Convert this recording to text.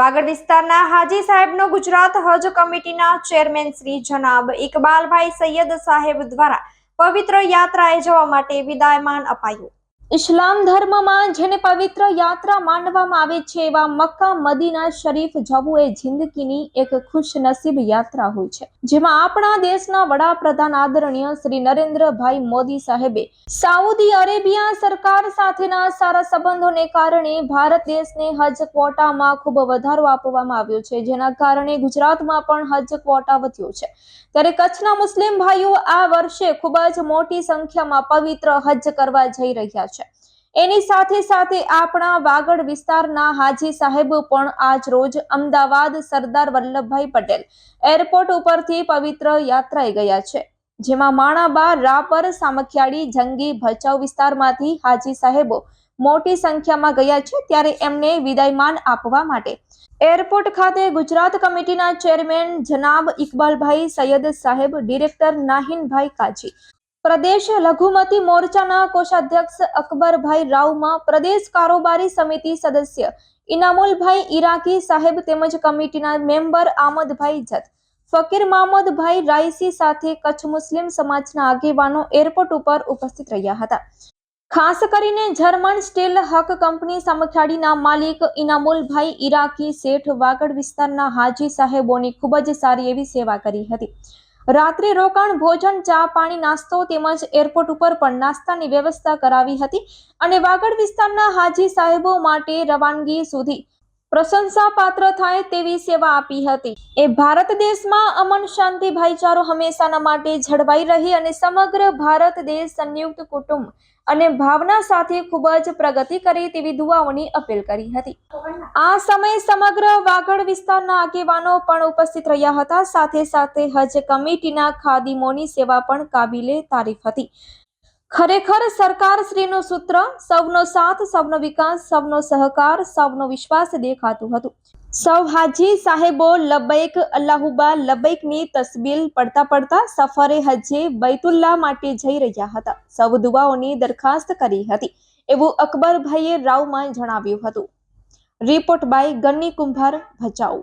વાગડ વિસ્તારના હાજી સાહેબનો ગુજરાત હજ કમિટીના ચેરમેન શ્રી જનાબ ઇકબાલભાઈ સૈયદ સાહેબ દ્વારા પવિત્ર યાત્રાએ જવા માટે વિદાયમાન અપાયું. ઇસ્લામ ધર્મમાં જેને પવિત્ર યાત્રા માનવામાં આવે છે, એવા મક્કા મદીના શરીફ જવું એ જિંદગીની એક ખુશનસીબ યાત્રા હોય છે. જેમાં આપણા દેશના વડાપ્રધાન આદરણીય શ્રી નરેન્દ્રભાઈ મોદી સાહેબે સાઉદી અરેબિયા સરકાર સાથેના સારા સંબંધોને કારણે ભારત દેશને હજ ક્વોટામાં ખૂબ વધારો આપવામાં આવ્યો છે. જેના કારણે ગુજરાતમાં પણ હજ ક્વોટા વધ્યો છે. ત્યારે કચ્છના મુસ્લિમ ભાઈઓ આ વર્ષે ખૂબ જ મોટી સંખ્યામાં પવિત્ર હજ કરવા જઈ રહ્યા છે. એની સાથે સાથે આપણા વાગડ વિસ્તારના હાજી સાહેબ પણ આજ રોજ અમદાવાદ સરદાર વલ્લભભાઈ પટેલ એરપોર્ટ ઉપરથી પવિત્ર યાત્રાએ ગયા છે, જેમાં માણાબા, રાપર, સામખિયાળી, જંગી, ભચાઉ વિસ્તારમાંથી હાજી સાહેબો મોટી સંખ્યામાં ગયા છે, ત્યારે એમને વિદાયમાન આપવા માટે. એરપોર્ટ ખાતે ગુજરાત કમિટીના ચેરમેન જનાબ ઇકબાલભાઈ સૈયદ સાહેબ, ડિરેક્ટર નાહિનભાઈ કાજી પ્રદેશ લઘુમતી મોરચાના કોષાધ્યક્ષ અકબરભાઈ રાવમાં પ્રદેશ કારોબારી સમિતિ સદસ્ય ઇનામુલભાઈ ઈરાકી સાહેબ તેમજ કમિટીના મેમ્બર આમદભાઈ જત. ફકીર મામદભાઈ રાઈસી સાથે કચ્છ મુસ્લિમ સમાજના આગેવાનો એરપોર્ટ ઉપર ઉપસ્થિત રહ્યા હતા. ખાસ કરીને જર્મન સ્ટીલ હક કંપની સામખિયાળીના માલિક ઇનામુલભાઈ ઈરાકી શેઠ વાગડ વિસ્તારના હાજી સાહેબોની ખૂબ જ સારી એવી સેવા કરી હતી. રાત્રે રોકાણ, ભોજન, ચા, પાણી, નાસ્તો તેમજ એરપોર્ટ ઉપર પણ નાસ્તાની વ્યવસ્થા કરાવી હતી અને વાગડ વિસ્તારના હાજી સાહેબો માટે રવાનગી સુધી પ્રશંસા પાત્ર થાય તેવી સેવા આપી હતી. એ ભારત દેશમાં અમન શાંતિ ભાઈચારો હંમેશાના માટે જળવાઈ રહી અને સમગ્ર ભારત દેશ સંયુક્ત કુટુંબ અને ભાવના સાથે ખૂબ જ પ્રગતિ કરી તેવી દુઆઓની અપીલ કરી હતી. આ સમયે સમગ્ર વાગડ વિસ્તારના આગેવાનો પણ ઉપસ્થિત રહ્યા હતા. સાથે સાથે હજ કમિટીના ખાદિમોની સેવા પણ કાબિલે તારીફ હતી. ખરેખર સરકાર શ્રીનું સૂત્ર સૌનો સાથ, સૌનો વિકાસ, સૌનો સહકાર, સૌનો વિશ્વાસ દેખાતું હતું. સૌ હાજી સાહેબો, લબૈક, અલ્લાહુબા, લબૈકની તસબીલ પડતા પડતા સફરે હજે બૈતુલ્લા માટે જઈ રહ્યા હતા. સૌ દુવાઓની દરખાસ્ત કરી હતી. એવું અકબરભાઈએ રાવમાં જણાવ્યું હતું. રિપોર્ટ બાય ગન્ની કુંભાર, ભચાઉ.